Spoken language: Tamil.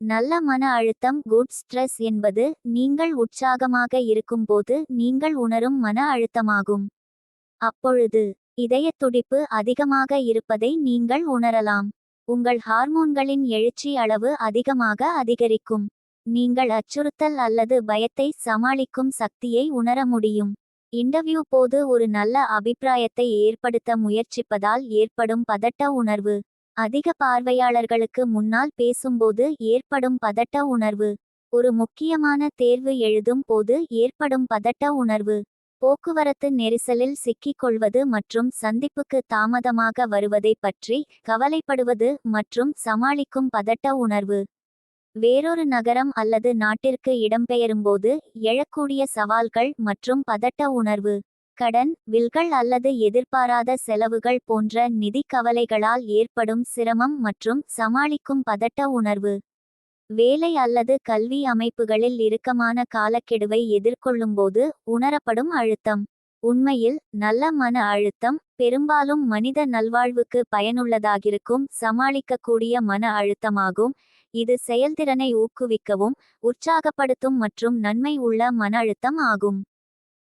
நல்ல மன அழுத்தம் குட் ஸ்ட்ரெஸ் என்பது நீங்கள் உற்சாகமாக இருக்கும்போது நீங்கள் உணரும் மன அழுத்தமாகும். அப்பொழுது இதயத் துடிப்பு அதிகமாக இருப்பதை நீங்கள் உணரலாம். உங்கள் ஹார்மோன்களின் எழுச்சி அளவு அதிகமாக அதிகரிக்கும். நீங்கள் அச்சுறுத்தல் அல்லது பயத்தை சமாளிக்கும் சக்தியை உணர முடியும். இன்டர்வியூ போது ஒரு நல்ல அபிப்பிராயத்தை ஏற்படுத்த முயற்சிப்பதால் ஏற்படும் பதட்ட உணர்வு. அதிக பார்வையாளர்களுக்கு முன்னால் பேசும்போது ஏற்படும் பதட்ட உணர்வு. ஒரு முக்கியமான தேர்வு எழுதும் போது ஏற்படும் பதட்ட உணர்வு. போக்குவரத்து நெரிசலில் சிக்கிக் கொள்வது மற்றும் சந்திப்புக்கு தாமதமாக வருவதை பற்றி கவலைப்படுவது மற்றும் சமாளிக்கும் பதட்ட உணர்வு. வேறொரு நகரம் அல்லது நாட்டிற்கு இடம்பெயரும்போது எழக்கூடிய சவால்கள் மற்றும் பதட்ட உணர்வு. கடன் வில்கள் அல்லது எதிர்பாராத செலவுகள் போன்ற நிதி கவலைகளால் ஏற்படும் சிரமம் மற்றும் சமாளிக்கும் பதட்ட உணர்வு. வேலை அல்லது கல்வி அமைப்புகளில் இறுக்கமான காலக்கெடுவை எதிர்கொள்ளும்போது உணரப்படும் அழுத்தம். உண்மையில் நல்ல மன அழுத்தம் பெரும்பாலும் மனித நல்வாழ்வுக்கு பயனுள்ளதாகிருக்கும் சமாளிக்கக்கூடிய மன அழுத்தமாகும். இது செயல்திறனை ஊக்குவிக்கவும் உற்சாகப்படுத்தும் மற்றும் நன்மை உள்ள மன அழுத்தம் ஆகும்.